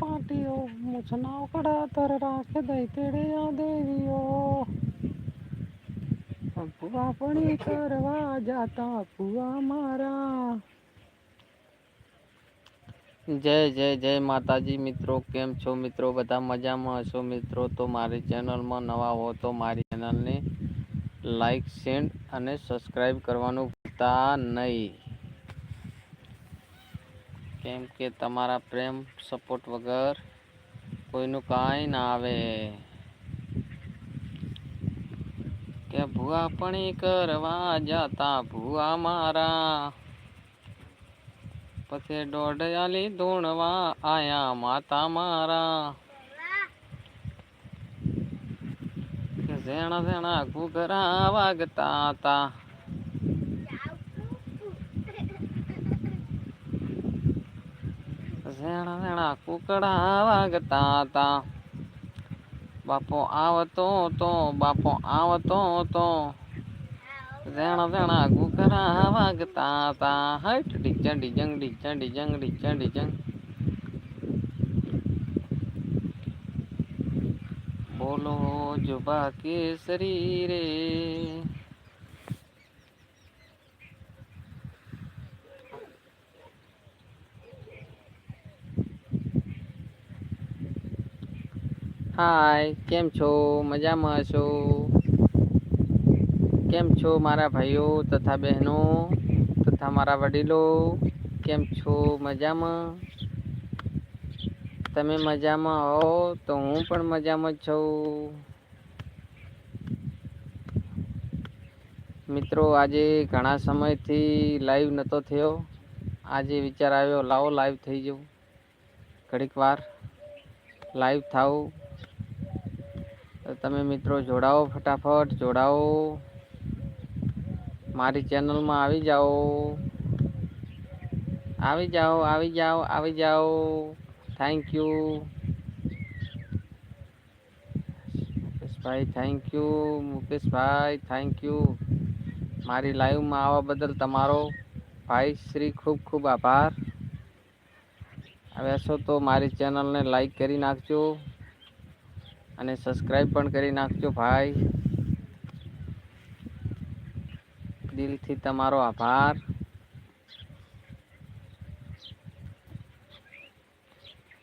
પાટીઓ મૂછના કડા તર રાખે દૈતેડે દેવીઓ ભૂવા પડી કરવા જાતા પુઆ મારા જય જય જય માતાજી મિત્રો, કેમ છો મિત્રો? બધા મજામાં હશો મિત્રો? તો મારી ચેનલમાં નવા હો તો મારી ચેનલને લાઈક, શેર અને સબસ્ક્રાઈબ કરવાનું ભૂલતા નહીં. કેમ કે તમારા પ્રેમ સપોર્ટ વગર કોઈનું કાંઈ ના આવે. કે ભૂવા પણ કરવા જતા, ભૂવા મારા. પછી દોઢયાલી ધૂણવા આયા માતા મારા. ઝેણા ઝેણા ઘૂઘરા વાગતા હતા. ઝેણા ઝેણા કુકડા વાગતા હતા બાપો આવતો તો, બાપો આવતો તો. ઝેણા ઝેણા ઘૂઘરા વાગતા હતા હટ ડીજંગ ડીજંગ ડીજંગ ડીજંગ ડીજંગ ડીજંગ બોલો જુબા કેસરી રે. હાય, કેમ છો? મજામાં છો કેમ છો મારા ભાઈઓ તથા બહેનો તથા મારા વડીલો? કેમ છો? મજામાં? તમે મજામાં હો તો હું પણ મજામાં જ છું. મિત્રો, આજે ઘણા સમયથી લાઈવ નહોતો થયો. આજે વિચાર આવ્યો, લાવો લાઈવ થઈ જવું ઘડીક વાર લાઈવ થાવ તો તમે મિત્રો જોડાઓ ફટાફટ, જોડાઓ. મારી ચેનલમાં આવી જાઓ. આવી જાઓ આવી જાઓ આવી જાઓ. Thank you Mukeshbhai thank you Mukeshbhai thank you મારી લાઈવમાં આવવા બદલ તમારો ભાઈ શ્રી ખૂબ ખૂબ આભાર. છો તો મારી ચેનલને લાઈક કરી નાખજો. અને સબસ્ક્રાઈબ પણ કરી નાખજો ભાઈ. દિલથી તમારો આભાર.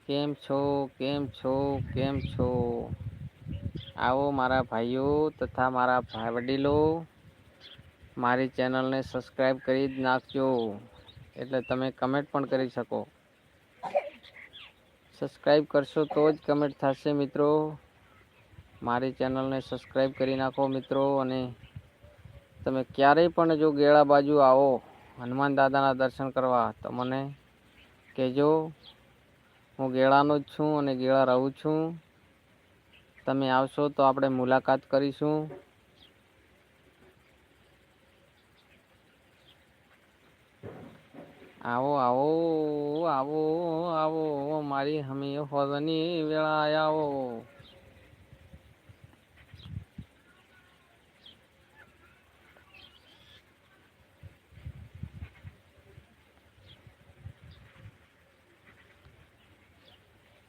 કેમ છો? કેમ છો? કેમ છો? આવો મારા ભાઈઓ તથા મારા ભાઈ વડીલો. મારી ચેનલને સબસ્ક્રાઈબ કરી જ નાખજો. એટલે તમે કમેન્ટ પણ કરી શકો. સબસ્ક્રાઈબ કરશો તો જ કમેન્ટ થશે મિત્રો. મારી ચેનલને સબસ્ક્રાઈબ કરી નાખો મિત્રો અને તમે ક્યારેય પણ જો ગેળા બાજુ આવો હનુમાન દાદાના દર્શન કરવા, તો મને કહેજો. હું ગેળાનો જ છું અને ગેળા રહું છું. તમે આવશો તો આપણે મુલાકાત કરીશું. આવો આવો આવો આવો મારી હમી હોદની વેળા આવો.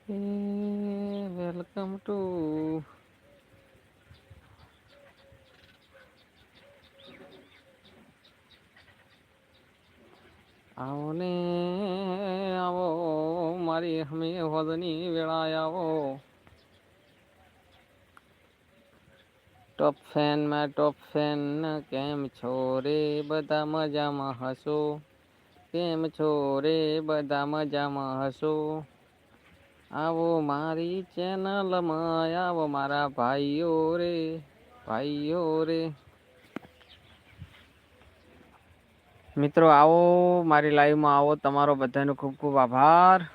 વેલકમ ટુ આવો ને આવો મારી હમી હોદની વેળા આવો ટોપ ફેનમાં ટોપ ફેન કેમ છો રે બધા મજામાં હશો કેમ છો રે બધા મજામાં હશો આવો મારી ચેનલમાં આવો મારા ભાઈઓ રે ભાઈઓ રે. મિત્રો, આવો મારી લાઈવમાં આવો તમારો બધાનો ખૂબ ખૂબ આભાર.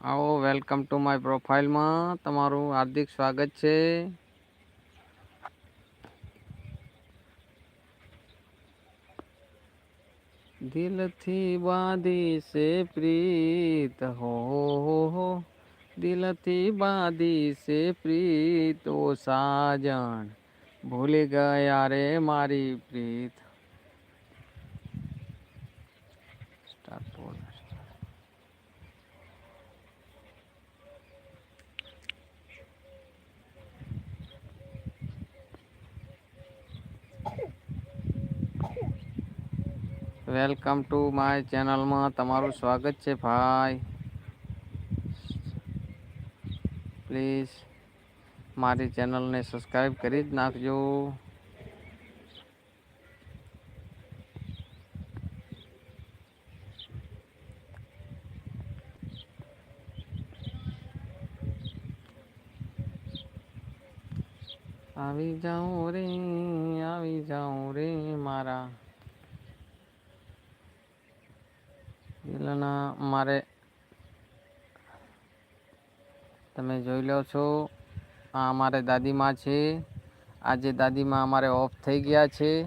આવો વેલકમ ટુ માય પ્રોફાઇલમાં તમારું હાર્દિક સ્વાગત છે. દિલથી બાંધી છે પ્રીત હો હો દિલથી બાંધી છે પ્રીત ઓ સાજણ ભૂલી ગયા રે મારી પ્રીત સ્ટાર્ટ બોલ વેલકમ ટુ માય ચેનલમાં તમારું સ્વાગત છે ભાઈ. પ્લીઝ મારી ચેનલને સબસ્ક્રાઈબ કરી જ નાખજો. આવી જાઉં રે, આવી જાઉં રે મારા. દિલના મારે તમે જોઈ લો છો, આ અમારે દાદીમાં છે. આજે દાદીમાં અમારે ઓફ થઈ ગયા છે.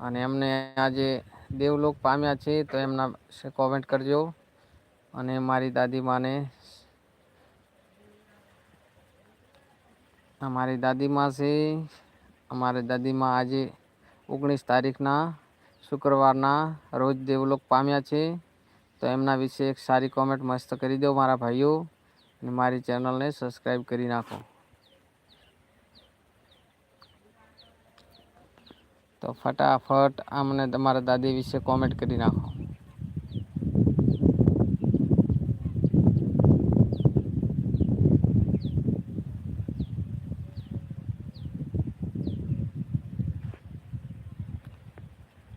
અને એમને આજે દેવલોક પામ્યા છે, તો એમના કોમેન્ટ કરજો. અને મારી દાદીમાને અમારી દાદીમાં છે. અમારી દાદીમાં આજે ઓગણીસ તારીખના શુક્રવારના રોજ દેવલોક પામ્યા છે. તો એમના વિશે એક સારી કોમેન્ટ મસ્ત કરી દો મારા ભાઈઓ. અને મારી ચેનલને સબસ્ક્રાઈબ કરી નાખો. તો ફટાફટ અમને તમારા દાદી વિશે કોમેન્ટ કરી નાખો.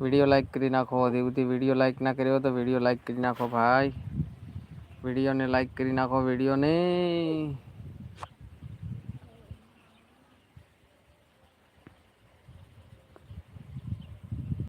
વીડિયો લાઇક કરી નાખો. દેવથી વીડિયો લાઇક ના કર્યો તો વીડિયો લાઇક કરી નાખો ભાઈ. વિડીયોને લાઇક કરી નાખો વિડીયોને